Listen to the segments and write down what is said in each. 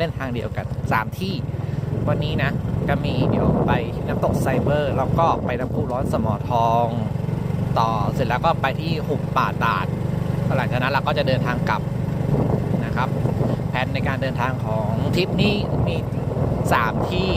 เส้นทางเดียวกัน 3 ที่ วันนี้นะก็มีเดี๋ยวไปที่น้ำตกไซเบอร์ แล้วก็ไปน้ำพุร้อนสมอทอง ต่อเสร็จแล้วก็ไปที่หุบป่าตาดหลังจากนั้นเราก็จะเดินทางกลับนะครับ แผนในการเดินทางของทริปนี้มี 3 ที่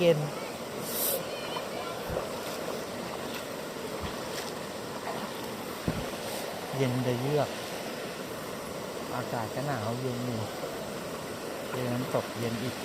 เย็น เย็นจะเยือก อากาศก็หนาวเย็นอยู่เย็นน้ำตกเย็นอีก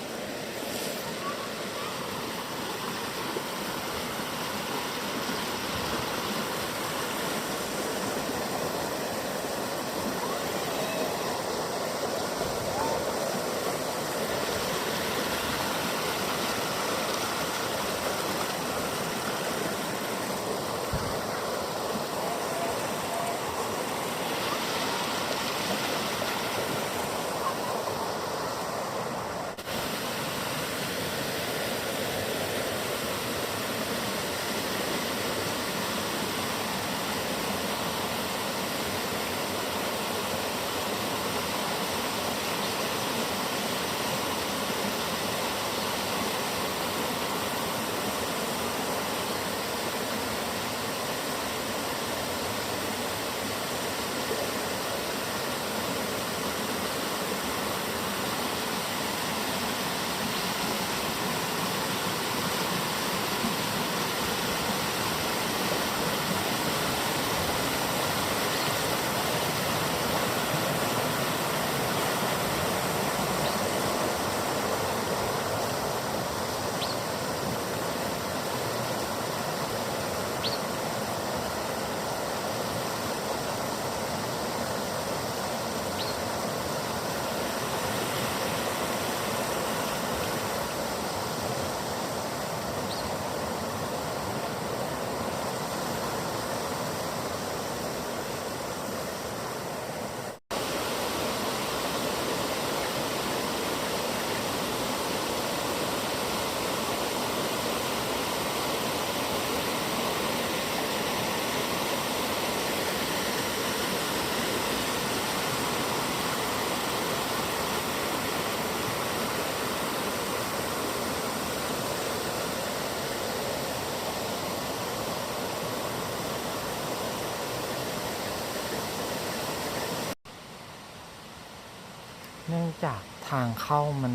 เนื่องจากทางเข้ามัน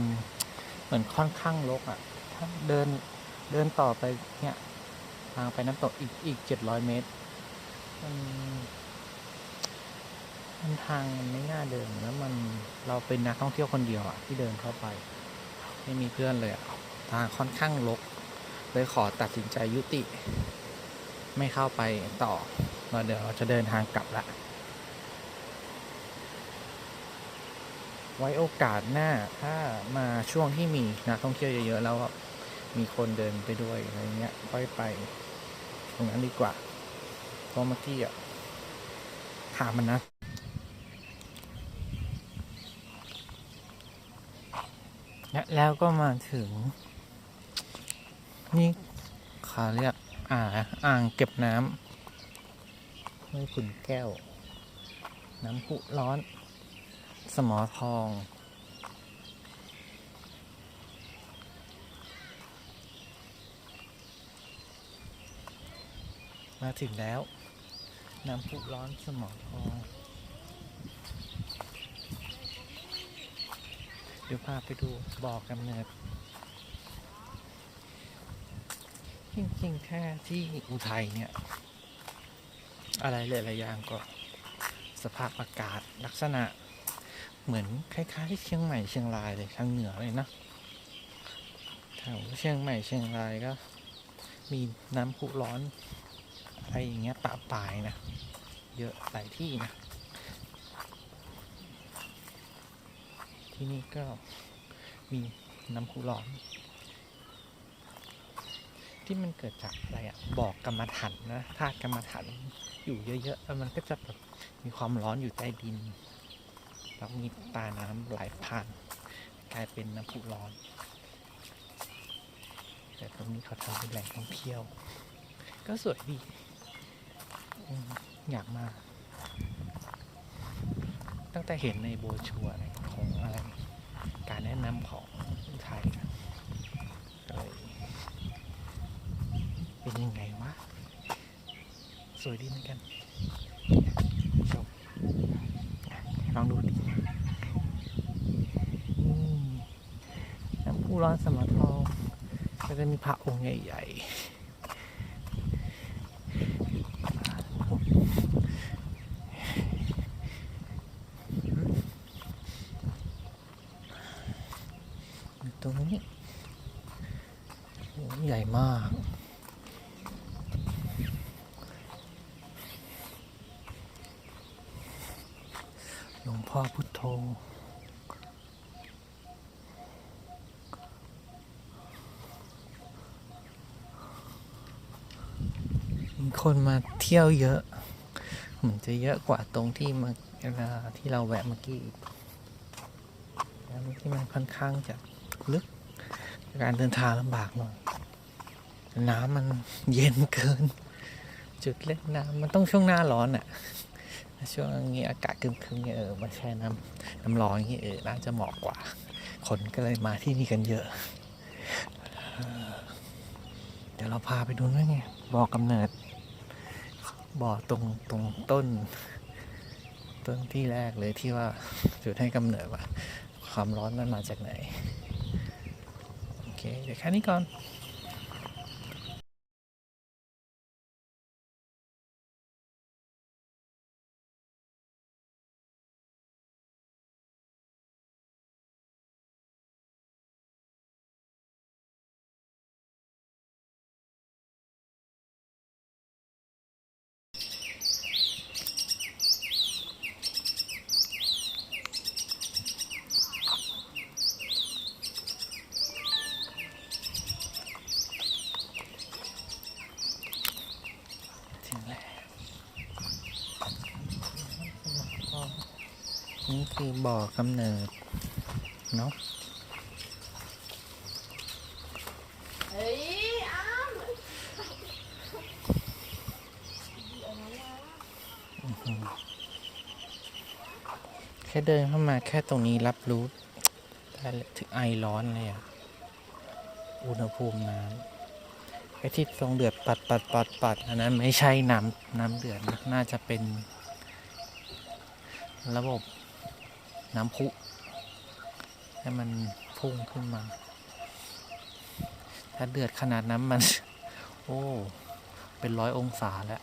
เหมือนค่อนข้างรกอะ่ะ ถ้าเดินเดินต่อไปเนี่ย ทางไปน้ำตกอีกอีกเจ็ดร้อยเมตรมันทางมันไม่น่าเดินแล้วมันเราเป็นนักท่องเที่ยวคนเดียวอะ่ะ ที่เดินเข้าไป ไม่มีเพื่อนเลยอะ่ะทางค่อนข้างรกเลยขอตัดสินใจยุติ ไม่เข้าไปต่อเราเดี๋ยวเราจะเดินทางกลับละ ไว้โอกาสหน้าถ้ามาช่วงที่มีนักท่องเที่ยวเยอะๆแล้วมีคนเดินไปด้วยอะไรเงี้ยค่อยไป ตรงนั้นดีกว่าเพราะเมื่อกี้อะถามมันนะและแล้วก็มาถึง นี่เขาเรียกอ่าอ่างเก็บน้ำห้วยขุนแก้ว น้ำพุร้อน สมอทอง มาถึงแล้ว น้ำพุร้อนสมอทอง เดี๋ยวพาไปดูบ่อกำเนิดจริงๆแค่ที่อุทัยเนี่ย อะไรหลายๆอย่างก็สภาพอากาศลักษณะ เหมือนคล้ายๆเชียงใหม่เชียงรายเลยทางเหนือเลยนะแถวเชียงใหม่เชียงรายก็ มีน้ำพุร้อนอะไรอย่างเงี้ยปะปายนะ เยอะหลายที่นะ ที่นี่ก็มีน้ำพุร้อน ที่มันเกิดจากอะไรอะบอกกรรมฐานนะธาตุกรรมฐานอยู่เยอะๆแล้วมันก็จะแบบมีความร้อนอยู่ใต้ดิน แล้วมีตาน้ำไหลผ่าน กลายเป็นน้ำพุร้อน แต่ตรงนี้เขาทำเป็นแหล่งท่องเที่ยว ก็สวยดีอยากมาตั้งแต่เห็นในโบชัวอะไรของอะไร การแนะนำของไทยอะก็เลยเป็นยังไงวะ สวยดีเหมือนกันชมลองดูดิอืมน้ำพุ ร้อนสมทองแล้วก็มีพระองค์ใหญ่ๆตรงนี้ใหญ่มากหลวงพ่อพุทโธ มี คนมาเที่ยวเยอะเหมือนจะเยอะกว่าตรงที่มาเวลาที่เราแวะเมื่อกี้เมื่อกี้มันค่อนข้างจะลึก การเดินทางลำบากหน่อยน้ำมันเย็นเกิน จุดเล่นน้ำมันต้องช่วงหน้าร้อนอะ่ะช่วงนี้อากาศคึมๆเนี่ยเออมาแช่น้ำน้ำร้อนอย่างนี้เออน่าจะเหมาะกว่า คนก็เลยมาที่นี่กันเยอะ เดี๋ยวเราพาไปดูนั่นไงบ่อกำเนิด บ่อตรงตรงต้น ต้นที่แรกเลยที่ว่าจุดให้กำเนิดว่า ความร้อนมันมาจากไหน โอเค เดี๋ยวแค่นี้ก่อน ถึงแล้วนี่คือ บ่อกำเนิดเนาะเฮ้ยอ้ามแค่เดินเข้ามาแค่ตรงนี้รับรู้ได้เลยถึงไอร้อนเลยอะอุณหภูมิน้ำไอ้ที่ตรงเดือดปัดปัดปัดปัดอันนั้นไม่ใช่น้ำน้ำเดือดนะน่าจะเป็นระบบ น้ำพุ ให้มันพุ่งขึ้นมา ถ้าเดือดขนาดนั้นมัน โอ้ เป็นร้อยองศาแล้ว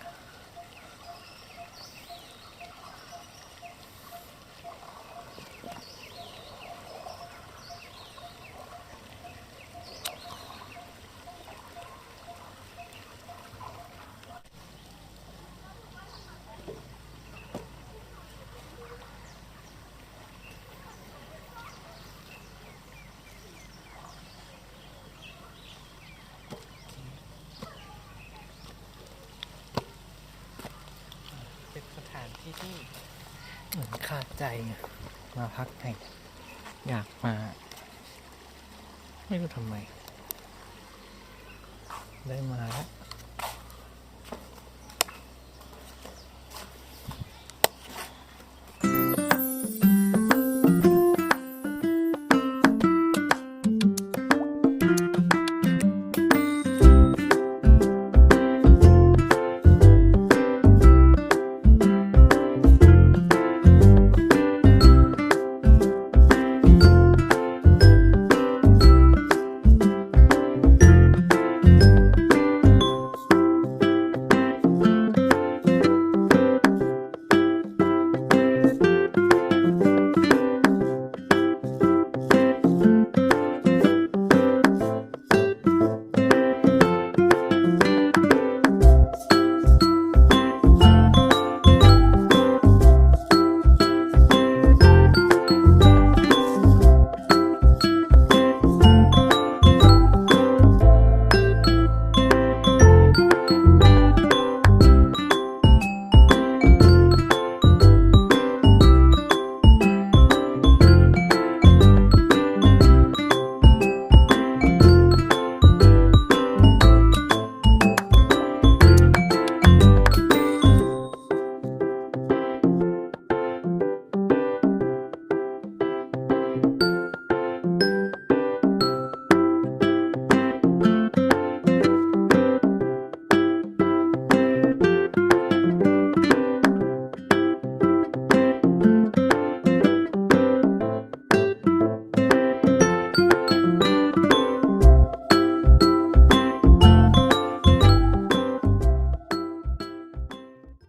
สถานที่ที่ เหมือนขาดใจมาพักไหนอยากมา ไม่รู้ทำไม ได้มาแล้ว